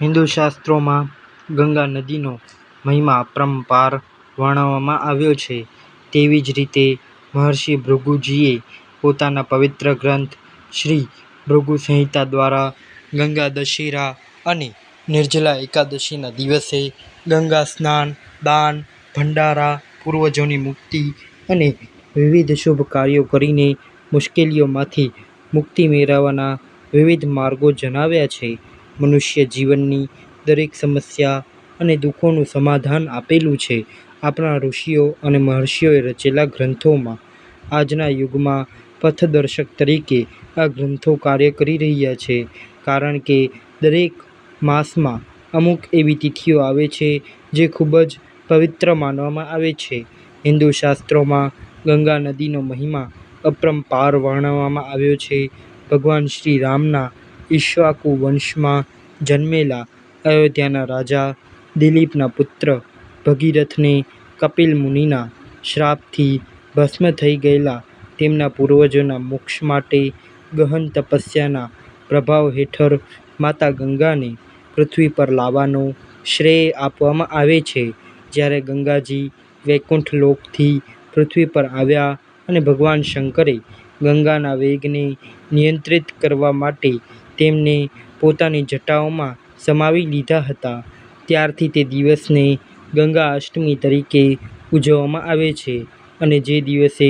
હિન્દુ શાસ્ત્રોમાં ગંગા નદીનો મહિમા અપરંપાર વર્ણવવામાં આવ્યો છે. તેવી જ રીતે મહર્ષિ ભૃગુજીએ પોતાના પવિત્ર ગ્રંથ શ્રી ભૃગુ સંહિતા દ્વારા ગંગા દશેરા અને નિર્જલા એકાદશીના દિવસે ગંગા સ્નાન, દાન, ભંડારા, પૂર્વજોની મુક્તિ અને વિવિધ શુભ કાર્યો કરીને મુશ્કેલીઓમાંથી મુક્તિ મેળવવાના વિવિધ માર્ગો જણાવ્યા છે. મનુષ્ય જીવનની દરેક સમસ્યા અને દુઃખોનું સમાધાન આપેલું છે આપણા ઋષિઓ અને મહર્ષિઓએ રચેલા ગ્રંથોમાં. આજના યુગમાં પથદર્શક તરીકે આ ગ્રંથો કાર્ય કરી રહ્યા છે કારણ કે દરેક માસમાં અમુક એવી તિથિઓ આવે છે જે ખૂબ જ પવિત્ર માનવામાં આવે છે. હિન્દુ શાસ્ત્રોમાં ગંગા નદીનો મહિમા અપરંપાર વર્ણવવામાં આવ્યો છે. ભગવાન શ્રી રામના ઈક્ષ્વાકુ વંશમાં જન્મેલા અયોધ્યાના રાજા દિલીપના પુત્ર ભગીરથને કપિલ મુનિના શ્રાપથી ભસ્મ થઈ ગયેલા તેમના પૂર્વજોના મોક્ષ માટે ગહન તપસ્યાના પ્રભાવ હેઠળ માતા ગંગાને પૃથ્વી પર લાવવાનો શ્રેય આપવામાં આવે છે. જ્યારે ગંગાજી વૈકુંઠ લોકથી પૃથ્વી પર આવ્યા અને ભગવાન શંકરે ગંગાના વેગને નિયંત્રિત કરવા માટે તેમને પોતાની જટાઓમાં સમાવી લીધા હતા ત્યારથી તે દિવસને ગંગા અષ્ટમી તરીકે ઉજવવામાં આવે છે અને જે દિવસે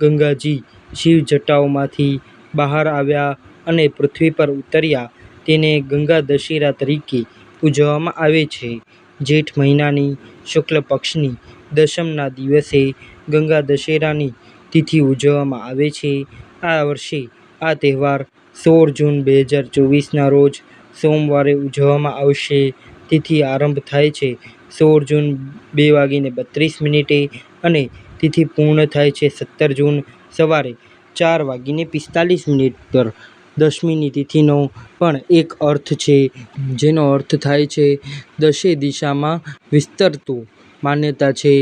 ગંગાજી શિવ જટાઓમાંથી બહાર આવ્યા અને પૃથ્વી પર ઉતર્યા, તેને ગંગા દશેરા તરીકે ઉજવવામાં આવે છે. જેઠ મહિનાની શુક્લ પક્ષની દશમના દિવસે ગંગા દશેરાની તિથિ ઉજવવામાં આવે છે. આ વર્ષે આ તહેવાર સોળ જૂન બે હજાર ચોવીસના રોજ સોમવારે ઉજવવામાં આવશે. તિથિ આરંભ થાય છે સોળ જૂન બે વાગીને બત્રીસ મિનિટે અને તિથિ પૂર્ણ થાય છે સત્તર જૂન સવારે ચાર વાગીને પિસ્તાલીસ મિનિટ પર. દશમીની તિથિનો પણ એક અર્થ છે જેનો અર્થ થાય છે દશે દિશામાં વિસ્તરતું. માન્યતા છે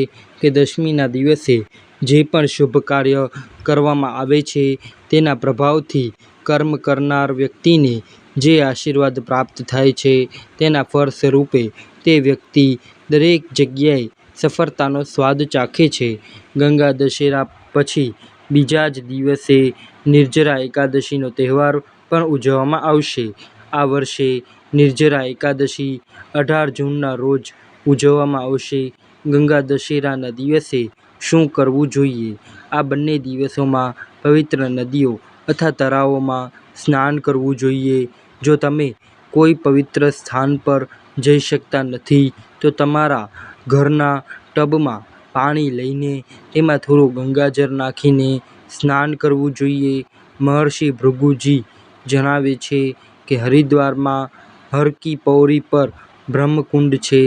કે દશમીના દિવસે જે પણ શુભ કાર્ય કરવામાં આવે છે તેના પ્રભાવથી કર્મ કરનાર વ્યક્તિને જે આશીર્વાદ પ્રાપ્ત થાય છે તેના ફળ સ્વરૂપે તે વ્યક્તિ દરેક જગ્યાએ સફળતાનો સ્વાદ ચાખે છે. ગંગા દશેરા પછી બીજા જ દિવસે નિર્જરા એકાદશીનો તહેવાર પણ ઉજવવામાં આવશે. આ વર્ષે નિર્જરા એકાદશી અઢાર જૂનના રોજ ઉજવવામાં આવશે. ગંગા દશેરાના દિવસે શું કરવું જોઈએ? આ બંને દિવસોમાં પવિત્ર નદીઓ અથવા તળાવોમાં સ્નાન કરવું જોઈએ. જો તમે કોઈ પવિત્ર સ્થાન પર જઈ શકતા નથી, તો તમારા ઘરના ટબમાં પાણી લઈને તેમાં થોડું ગંગાજળ નાખીને સ્નાન કરવું જોઈએ. મહર્ષિ ભૃગુજી જણાવે છે કે હરિદ્વારમાં હર કી પૌરી પર બ્રહ્મકુંડ છે.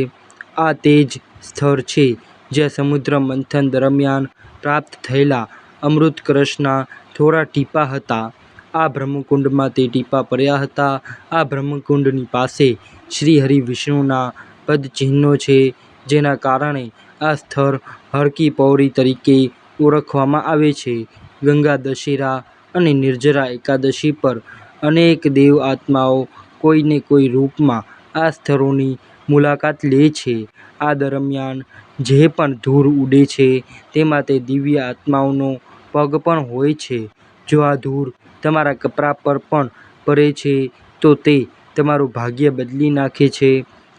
આ તે જ સ્થળ છે જ્યાં સમુદ્ર મંથન દરમિયાન પ્રાપ્ત થયેલા અમૃત કળશના થોડા ટીપાં હતા. આ બ્રહ્મકુંડમાં તે ટીપાં પડ્યા હતા. આ બ્રહ્મકુંડની પાસે શ્રીહરિ વિષ્ણુના પદચિહ્નો છે, જેના કારણે આ સ્થળ હરકી પૌરી તરીકે ઓળખવામાં આવે છે. ગંગા દશેરા અને નિર્જરા એકાદશી પર અનેક દેવ આત્માઓ કોઈને કોઈ રૂપમાં આ સ્થળોની મુલાકાત લે છે. આ દરમિયાન જે પણ ધૂળ ઉડે છે, તેમાં તે દિવ્ય આત્માઓનો પગ પણ હોય છે. જો આ ધૂળ તમારા કપડા પર પણ પડે છે, તો તે તમારું ભાગ્ય બદલી નાખે છે.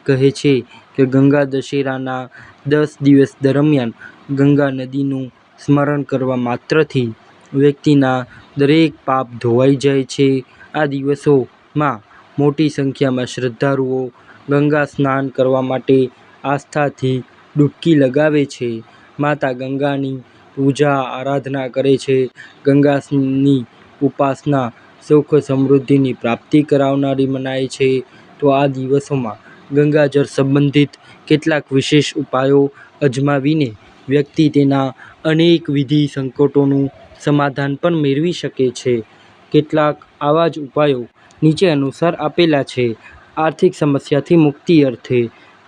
કહે છે કે ગંગા દશેરાના દસ દિવસ દરમિયાન ગંગા નદીનું સ્મરણ કરવા માત્રથી વ્યક્તિના દરેક પાપ ધોવાઈ જાય છે. આ દિવસોમાં મોટી સંખ્યામાં શ્રદ્ધાળુઓ ગંગા સ્નાન કરવા માટે આસ્થાથી ડૂબકી લગાવે છે. માતા ગંગાની પૂજા આરાધના કરે છે. ગંગાની ઉપાસના સુખ સમૃદ્ધિની પ્રાપ્તિ કરાવનારી મનાય છે. તો આ દિવસોમાં ગંગાજળ સંબંધિત કેટલાક વિશેષ ઉપાયો અજમાવીને વ્યક્તિ તેના અનેક વિધિ સંકટોનું સમાધાન પણ મેળવી શકે છે. કેટલાક આવા જ ઉપાયો નીચે અનુસાર આપેલા છે. આર્થિક સમસ્યાથી મુક્તિ અર્થે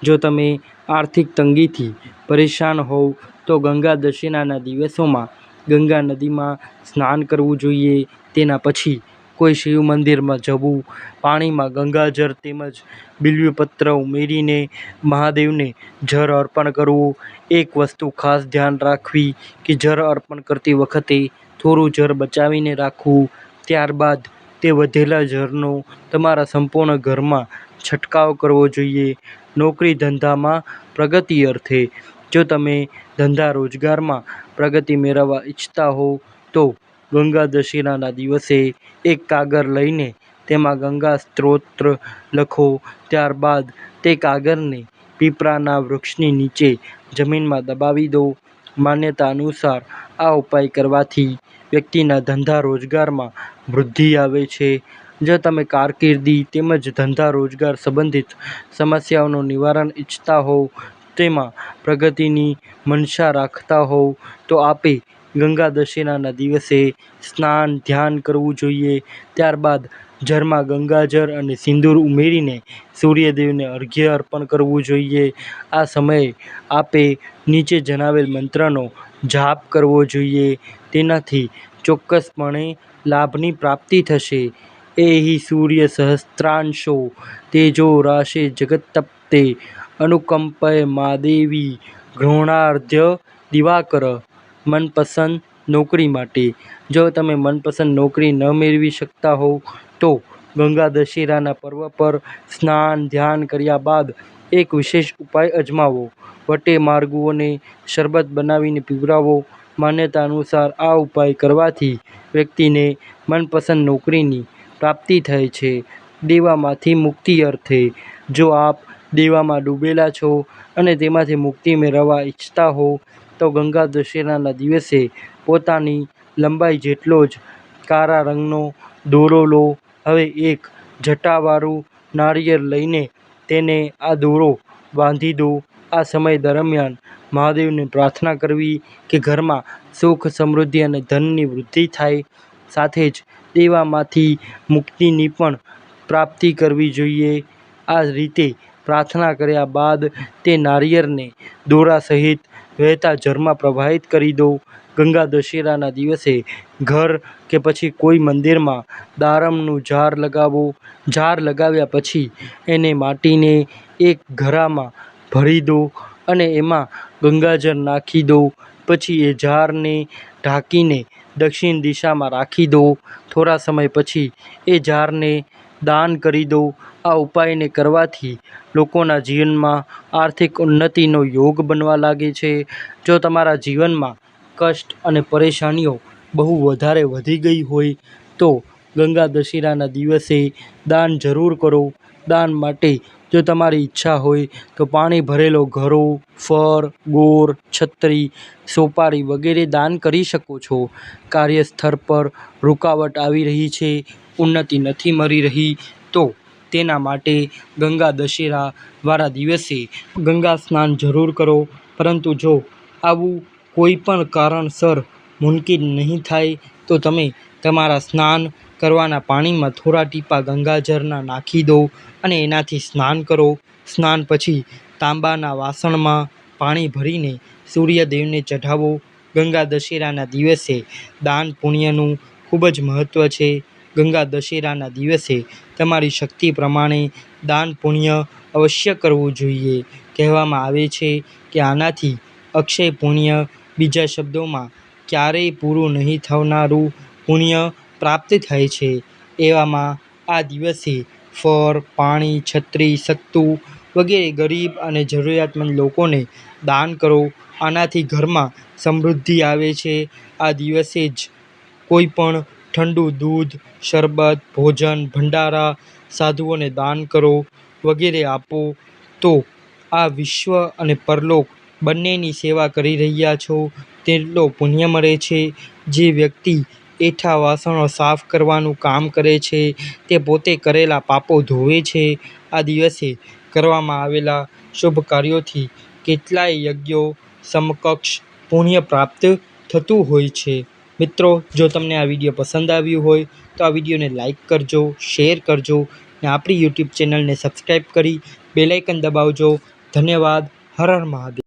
જો તમે આર્થિક તંગીથી પરેશાન હોવ તો ગંગા દશેરાના દિવસોમાં ગંગા નદીમાં સ્નાન કરવું જોઈએ. તેના પછી કોઈ શિવ મંદિરમાં જવું, પાણીમાં ગંગાજળ તેમજ બિલ્વપત્ર ઉમેરીને મહાદેવને જળ અર્પણ કરવું. એક વસ્તુ ખાસ ધ્યાન રાખવી કે જળ અર્પણ કરતી વખતે થોડું જળ બચાવીને રાખવું. ત્યારબાદ તે વધેલા જળનો તમારા સંપૂર્ણ ઘરમાં છંટકાવ કરવો જોઈએ. નોકરી ધંધામાં પ્રગતિ અર્થે જો તમે ધંધા રોજગારમાં પ્રગતિ મેળવવા ઈચ્છતા હો, તો ગંગા દશેરાના દિવસે એક કાગળ લઈને તેમાં ગંગા સ્ત્રોત્ર લખો. ત્યારબાદ તે કાગળને પીપળાના વૃક્ષની નીચે જમીનમાં દબાવી દો. માન્યતા અનુસાર આ ઉપાય કરવાથી વ્યક્તિના ધંધા રોજગારમાં વૃદ્ધિ આવે છે. જો તમે કારકિર્દી તેમજ ધંધા રોજગાર સંબંધિત સમસ્યાઓનું નિવારણ ઈચ્છતા હોવ તેમાં પ્રગતિની મનશા રાખતા હોવ તો આપે ગંગા દશેરાના દિવસે સ્નાન, ધ્યાન કરવું જોઈએ. ત્યારબાદ જરમાં ગંગાજળ અને સિંદૂર ઉમેરીને સૂર્યદેવને અર્ઘ્ય અર્પણ કરવું જોઈએ. આ સમયે આપે નીચે જણાવેલ મંત્રનો જાપ કરવો જોઈએ. તેનાથી ચોક્કસપણે લાભની પ્રાપ્તિ થશે. એહિ સૂર્ય સહસ્ત્રાંશો તેજો રાશે જગત્તપ્તે અનુકંપય માદેવી ગૃહણાર્ઘ્ય દિવાકર મનપસંદ નોકરી માટે. જો તમે મનપસંદ નોકરી ન મેળવી શકતા હોવ, તો ગંગા દશેરાના પર્વ પર સ્નાન ધ્યાન કર્યા બાદ એક વિશેષ ઉપાય અજમાવો. વટે માર્ગુઓને શરબત બનાવીને પીવડાવો. માન્યતા અનુસાર આ ઉપાય કરવાથી વ્યક્તિને મનપસંદ નોકરીની પ્રાપ્તિ થાય છે. દેવામાંથી મુક્તિ અર્થે જો આપ દેવામાં ડૂબેલા છો અને તેમાંથી મુક્તિ મેળવવા ઈચ્છતા હો, તો ગંગા દશેરાના દિવસે પોતાની લંબાઈ જેટલો જ કાળા રંગનો દોરો લો. હવે એક જટાવાળું નાળિયેર લઈને તેને આ દોરો બાંધી દો. આ સમય દરમિયાન મહાદેવને પ્રાર્થના કરવી કે ઘરમાં સુખ, સમૃદ્ધિ અને ધનની વૃદ્ધિ થાય. સાથે જ દેવામાંથી મુક્તિની પણ પ્રાપ્તિ કરવી જોઈએ. આ રીતે પ્રાર્થના કર્યા બાદ તે નારિયેળને દોરા સહિત વહેતા જળમાં પ્રવાહિત કરી દો. ગંગા દશેરાના દિવસે ઘર કે પછી કોઈ મંદિરમાં દાડમનું ઝાડ લગાવો. ઝાડ લગાવ્યા પછી એને માટીને એક ઘડામાં ભરી દો અને એમાં ગંગાજળ નાખી દો. પછી એ ઝાડને ઢાંકીને દક્ષિણ દિશામાં રાખી દો. થોડા સમય પછી એ ઝાડને દાન કરી દો આ ઉપાયને કરવાથી લોકોના જીવનમાં આર્થિક ઉન્નતિનો યોગ બનવા લાગે છે. જો તમારા જીવનમાં કષ્ટ અને પરેશાનીઓ બહુ વધારે વધી ગઈ હોય, તો ગંગા દશેરાના દિવસે દાન જરૂર કરો. દાન માટે જો તમારી ઈચ્છા હોય, તો પાણી ભરેલો ઘરો, ફળ ગોળ છત્રી, સોપારી વગેરે દાન કરી શકો છો. કાર્યસ્થળ પર રૂકાવટ આવી રહી છે. ઉન્નતિ નથી મળી રહી તો તેના માટે ગંગા દશેરા વાળા દિવસે ગંગા સ્નાન જરૂર કરો. પરંતુ જો આવું કોઈ પણ કારણસર મુમકિન નહીં થાય, તો તમે તમારા સ્નાન કરવાના પાણીમાં થોડા ટીપાં ગંગાજળના નાખી દો અને એનાથી સ્નાન કરો. સ્નાન પછી તાંબાના વાસણમાં પાણી ભરીને સૂર્યદેવને ચઢાવો. ગંગા દશેરાના દિવસે દાન પુણ્યનું ખૂબ જ મહત્ત્વ છે. ગંગા દશેરાના દિવસે તમારી શક્તિ પ્રમાણે દાન પુણ્ય અવશ્ય કરવું જોઈએ. કહેવામાં આવે છે કે આનાથી અક્ષય પુણ્ય બીજા શબ્દોમાં ક્યારેય પૂરું નહીં થનારું પુણ્ય પ્રાપ્ત થાય છે. એવામાં આ દિવસે ફળ, પાણી, છત્રી, સત્તુ વગેરે ગરીબ અને જરૂરિયાતમંદ લોકોને દાન કરો. આનાથી ઘરમાં સમૃદ્ધિ આવે છે. આ દિવસે જ કોઈ પણ ઠંડુ દૂધ, શરબત, ભોજન, ભંડારા, સાધુઓને દાન કરો, વગેરે આપો. તો આ વિશ્વ અને પરલોક બંનેની સેવા કરી રહ્યા છો. તેટલો પુણ્ય મળે છે. જે વ્યક્તિ એઠા વાસણો સાફ કરવાનું કામ કરે છે, તે પોતે કરેલા પાપો ધોવે છે. આ દિવસે કરવામાં આવેલા શુભ કાર્યોથી કેટલાય યજ્ઞો સમકક્ષ પુણ્ય પ્રાપ્ત થતું હોય છે. મિત્રો, જો તમને આ વીડિયો પસંદ આવ્યું હોય, તો આ વિડીયોને લાઈક કરજો, શેર કરજો ને આપણી યુટ્યુબ ચેનલને સબસ્ક્રાઈબ કરી બેલાઇકન દબાવજો. ધન્યવાદ. હર હર મહાદેવ.